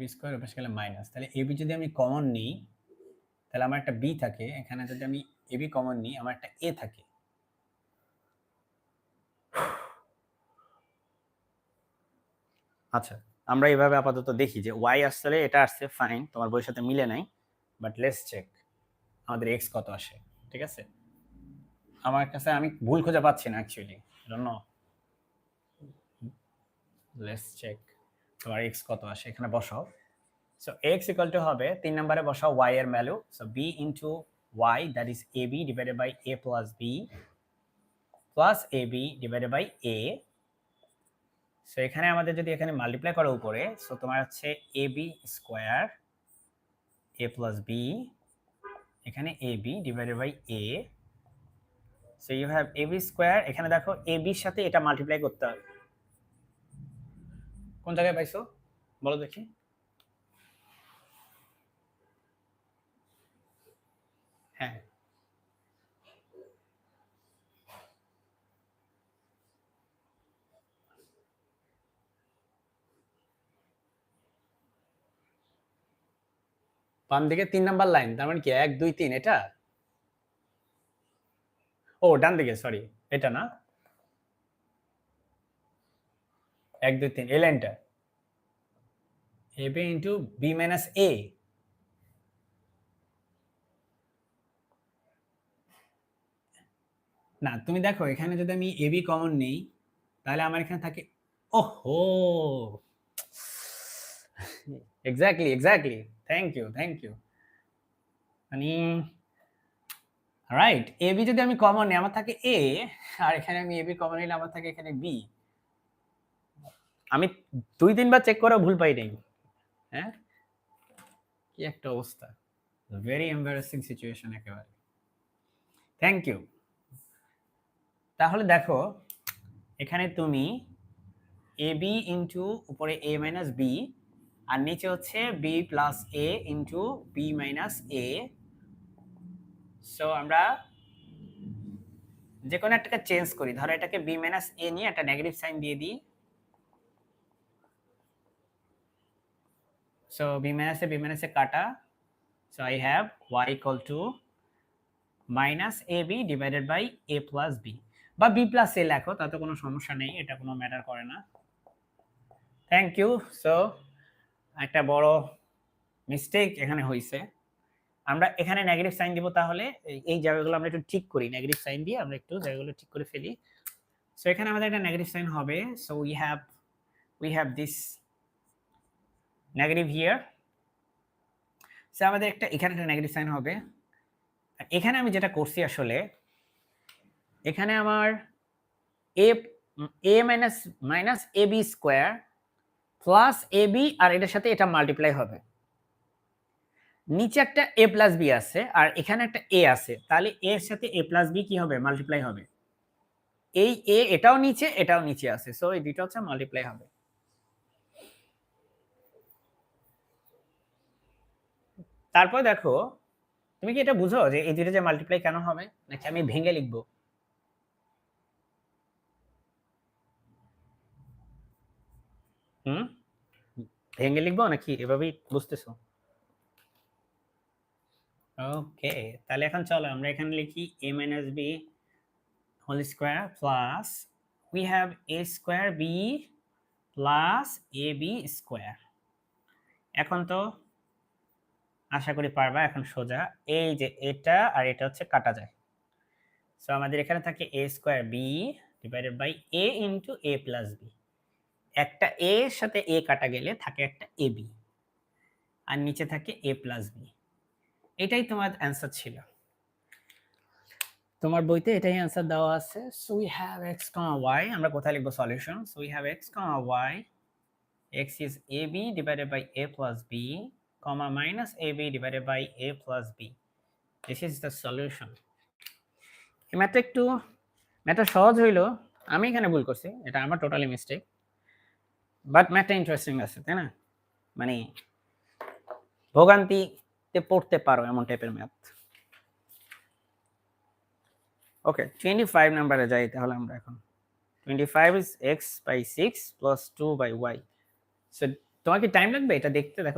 B square ওপাশে গেলে minus তাহলে এবি যদি আমি কমন নিই, তাহলে আমার একটা বি থাকে, এখানে যদি আমি এবি কমন নিই, আমার একটা এ থাকে। আচ্ছা আমরা এইভাবে আপাতত দেখি যে ওয়াই আসলে এটা আসছে ফাইন তোমার বইয়ের সাথে মিলে নাই বাট লেস চেক আমাদের এক্স কত আসে, ঠিক আছে? আমার কাছে আমি ভুল খোঁজা পাচ্ছি না অ্যাকচুয়ালি জন্য লেস চেক তোমার এক্স কত আসে? এখানে বসাও। সো এক্স ইকুয়াল টু হবে, তিন নম্বরে বসাও ওয়াই এর value so B into Y that is A B divided by A plus B plus A B divided by A so এখানে আমাদের যদি এখানে মাল্টিপ্লাই করো উপরে সো তোমার হচ্ছে A B square A plus B এখানে A B divided by A so you have A B square এখানে দেখো এ বির সাথে এটা মাল্টিপ্লাই করতে হবে কোন জায়গায় পাইছো? বলো দেখি। হ্যাঁ। বাম দিকে তিন নাম্বার লাইন, তার মানে কি এক, দুই, তিন, এটা? ও, ডান দিকে সরি এটা না? এক, দুই, তিন, এই লাইনটা। A B into B minus A. না, তুমি দেখো, এখানে যদি আমি এ বি কমন নেই, তাহলে আমার এখানে থাকে, ওহো! Exactly exactly thank you thank you মানে রাইট এ বি যদি আমি কমন নিই, আমার থাকে এ, আর এখানে আমি এ বি কমন নিলে আমার থাকে এখানে বি। আমি দুই তিনবার চেক করে ভুল পাই নাই হ্যাঁ? কি একটা অবস্থা। ভেরি এম্বারেসিং সিচুয়েশন একেবারে। থ্যাংক ইউ তাহলে দেখো, এখানে তুমি এ বি ইন্টু উপরে এ মাইনাস বি আর নিচে হচ্ছে B plus A into B minus A so আমরা যে কোনো একটাকে চেঞ্জ করি। ধরো এটাকে বি মাইনাস এ নিয়ে একটা নেগেটিভ সাইন দিয়ে দিই। সো বি মাইনাসে বি মাইনাসে কাটা so I have Y equal to minus A B divided by A plus B বা বি প্লাস এ লেখো, তাতে কোনো সমস্যা নেই, এটা কোনো ম্যাটার করে না। থ্যাংক ইউ সো একটা বড় মিস্টেক এখানে হয়েছে আমরা এখানে নেগেটিভ সাইন দিব তাহলে, এই জায়গাগুলো আমরা একটু ঠিক করি। নেগেটিভ সাইন দিয়ে আমরা একটু জায়গাগুলো ঠিক করে ফেলি। সো এখানে আমাদের একটা নেগেটিভ সাইন হবে। So we have we have this negative here so আমাদের একটা, এখানে একটা নেগেটিভ সাইন হবে। এখানে আমি যেটা করছি আসলে, এখানে আমার A A minus minus A B square plus A B আর এটার সাথে এটা মাল্টিপ্লাই হবে। নিচে একটা এ প্লাস বি আছে আর এখানে একটা এ আছে। তাহলে এর সাথে এ প্লাস বি কি হবে? মাল্টিপ্লাই হবে। এই এ এটাও নিচে এটাও নিচে আছে। সো এই দুটো হচ্ছে মাল্টিপ্লাই হবে। তারপর দেখো, তুমি কি এটা বুঝো যে এই দুটো যে মাল্টিপ্লাই কেন হবে? নাকি আমি ভেঙে লিখব? হুম? ভেঙে লিখব নাকি এভাবেই বুঝতেছো? ওকে, তাহলে এখন চলো আমরা এখানে লিখি A minus B whole square plus we have A square B plus A B square এখন তো আশা করি পারবা, এখন সোজা। এই যে এটা আর এটা হচ্ছে কাটা যায়। সো আমাদের এখানে থাকে A square B divided by A into A plus B একটা এ এর সাথে এ কাটা গেলে থাকে একটা এ বি আর নিচে থাকে এ প্লাস বি এটাই তোমার অ্যান্সার ছিল। তোমার বইতে এটাই অ্যান্সার দেওয়া আছে। So we have X comma Y আমরা কোথায় লিখব solution so we have X comma Y X is A B divided by A plus B minus A B divided by A plus B this is the solution এই ম্যাথটা একটু ম্যাথটা সহজ হইল। আমি এখানে ভুল করছি, এটা আমার টোটালি মিস্টেক বাট ম্যাথটা ইন্টারেস্টিং আছে, তাই না? মানে ভোগান্তিতে পড়তে পারো এমন টাইপের ম্যাথ ওকে টোয়েন্টি ফাইভ নাম্বারে যাই তাহলে আমরা এখন। Twenty five is X by six plus two by Y so তোমার কি টাইম লাগবে? এটা দেখতে দেখো।